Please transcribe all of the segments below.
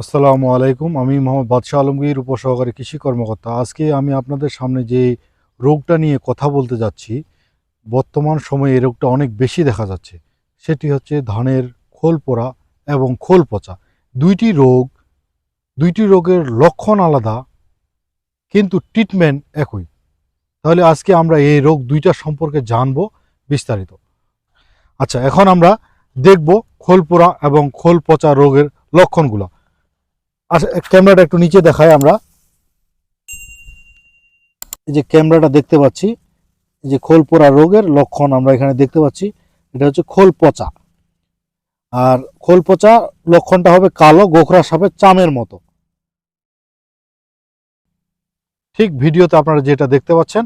আসসালামু আলাইকুম। আমি মোহাম্মদ বাদশাহ আলমগীর, উপসহকারী কৃষি কর্মকর্তা। আজকে আমি আপনাদের সামনে যে রোগটা নিয়ে কথা বলতে যাচ্ছি, বর্তমান সময়ে এই রোগটা অনেক বেশি দেখা যাচ্ছে। সেটি হচ্ছে ধানের খোল পোড়া এবং খোল পচা। দুইটি রোগ, দুইটি রোগের লক্ষণ আলাদা, কিন্তু ট্রিটমেন্ট একই। তাহলে আজকে আমরা এই রোগ দুইটা সম্পর্কে জানব বিস্তারিত। আচ্ছা এখন আমরা দেখব খোল পোড়া এবং খোল পচা রোগের লক্ষণগুলো। ক্যামেরাটা একটু নিচে দেখাই আমরা। এই যে ক্যামেরাটা দেখতে পাচ্ছি, এই যে খোল পোড়া রোগের লক্ষণ আমরা এখানে দেখতে পাচ্ছি, এটা হচ্ছে খোল পচা আর খোল পচা লক্ষণটা হবে কালো, গোখরা সাপের চামের মতো। ঠিক ভিডিওতে আপনারা যেটা দেখতে পাচ্ছেন,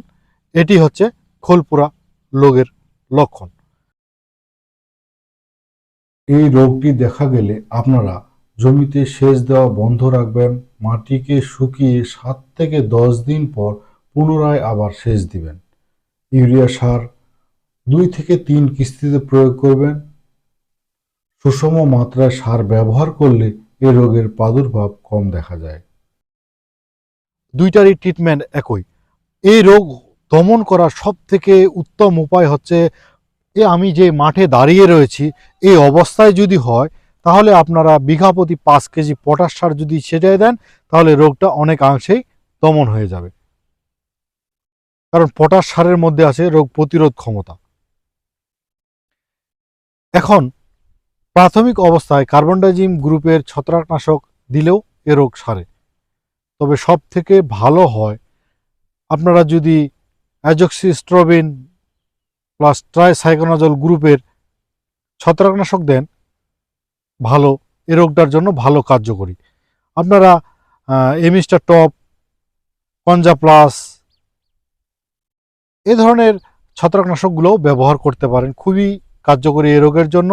এটি হচ্ছে খোল পোড়া রোগের লক্ষণ। এই রোগটি দেখা গেলে আপনারা জমিতে সেচ দেওয়া বন্ধ রাখবেন, মাটিকে শুকিয়ে সাত থেকে দশ দিন পর পুনরায় আবার সেচ দিবেন। ইউরিয়া সার দুই থেকে তিন কিস্তিতে প্রয়োগ করবেন। সুষম মাত্রায় সার ব্যবহার করলে এ রোগের প্রাদুর্ভাব কম দেখা যায়। দুইটারই ট্রিটমেন্ট একই। এই রোগ দমন করার সব থেকে উত্তম উপায় হচ্ছে, এ আমি যে মাঠে দাঁড়িয়ে রয়েছি এই অবস্থায় যদি হয় তাহলে আপনারা বিঘা প্রতি পাঁচ কেজি পটাশ সার যদি ছেটাই দেন, তাহলে রোগটা অনেকাংশেই দমন হয়ে যাবে। কারণ পটাশ সারের মধ্যে আছে রোগ প্রতিরোধ ক্ষমতা। এখন, প্রাথমিক অবস্থায় কার্বনডাইজিম গ্রুপের ছত্রাকনাশক দিলেও এ রোগ সারে। তবে সব থেকে ভালো হয়, আপনারা যদি অ্যাজক্সিস্ট্রোবিন প্লাস ট্রাইসাইকোনাজল গ্রুপের ছত্রাকনাশক দেন ভালো, এ রোগটার জন্য ভালো কার্যকরী। আপনারা এমিস্টার টপ, পঞ্জা প্লাস, এ ধরনের ছত্রাকনাশকগুলোও ব্যবহার করতে পারেন। খুবই কার্যকরী এ রোগের জন্য।